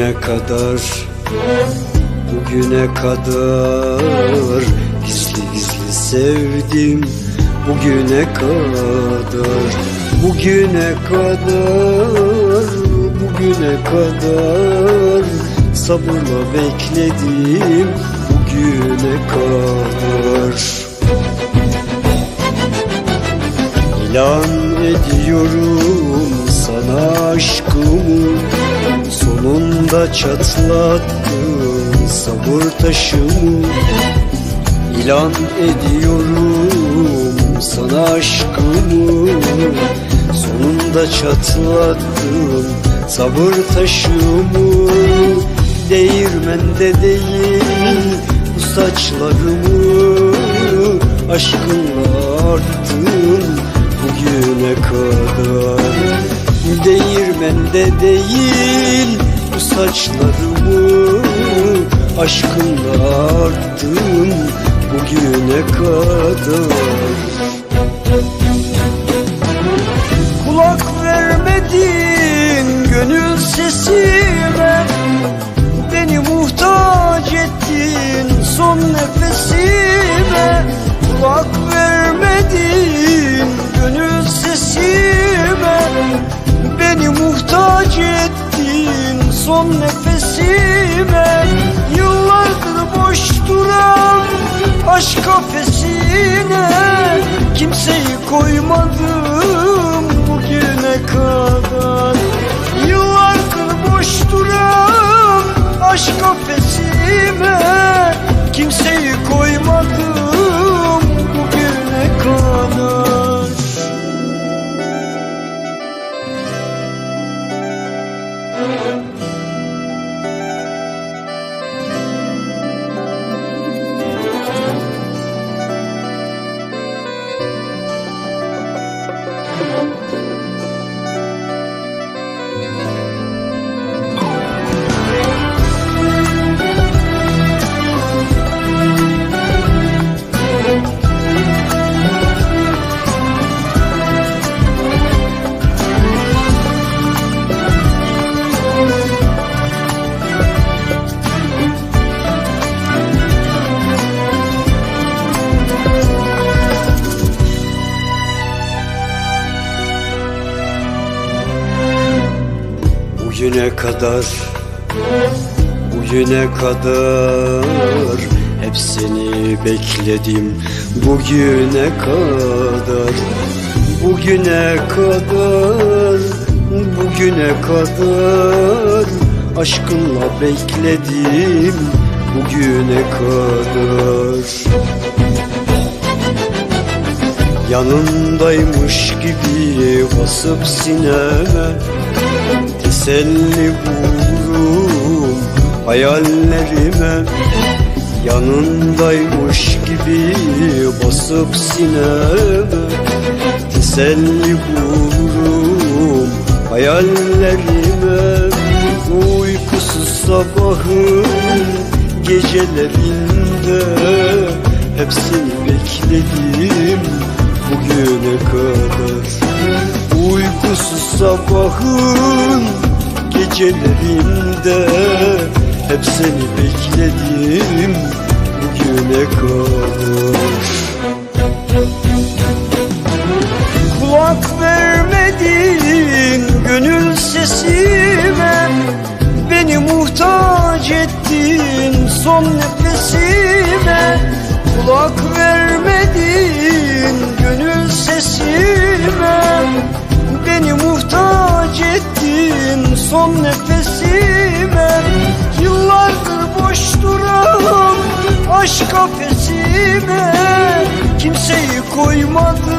Bugüne kadar Bugüne kadar Gizli gizli sevdim. Bugüne kadar Bugüne kadar Bugüne kadar Sabırla bekledim. Bugüne kadar. İlan ediyorum çatlattın sabır taşımı. İlan ediyorum sana aşkımı. Sonunda çatlattın sabır taşımı. Değirmende değil bu saçlarımı. Aşkınla arttın bugüne kadar. Değirmende değil saçlarımı Aşkınla arttın bugüne kadar. Kulak vermedin gönül sesime Beni muhtaç ettin son nefesime son nefesime Yıllardır boş duran aşk kafesine. Kimseyi koymadım bugüne kadar. Yıllardır boş duran aşk kafesime Bugüne kadar Bugüne kadar Hep seni bekledim. Bugüne kadar Bugüne kadar Bugüne kadar Aşkınla bekledim. Bugüne kadar. Yanındaymış gibi basıp sineme Teselli bulurum hayallerime. Yanındaymış gibi basıp sineme. Teselli bulurum hayallerime. Uykusuz sabahın gecelerinde Hep seni bekledim bugüne kadar Uykusuz sabahın gecelerinde Hep seni bekledim bugüne kadar. Kulak vermedin gönül sesime Beni muhtaç ettin son nefesime duran